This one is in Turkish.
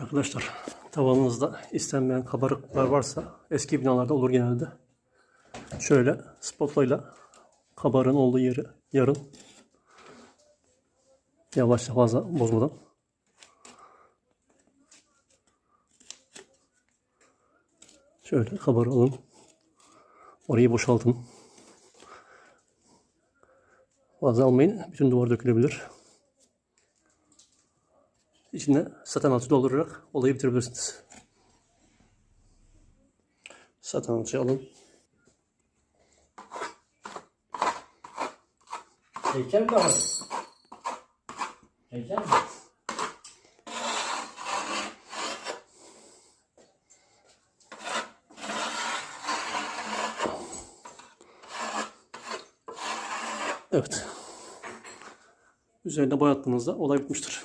Arkadaşlar tavanınızda istenmeyen kabarıklar varsa eski binalarda olur genelde. Şöyle spotlayla kabarığın olduğu yeri yarın yavaşça fazla bozmadan şöyle kabarığı alın. Orayı boşaltın. Fazla almayın. Bütün duvar dökülebilir. İçine saten alçı doldurarak olayı bitirebilirsiniz. Saten alçı alın. Heykel mi var? Heykel mi? Evet. Üzerine boyattığınızda olay bitmiştir.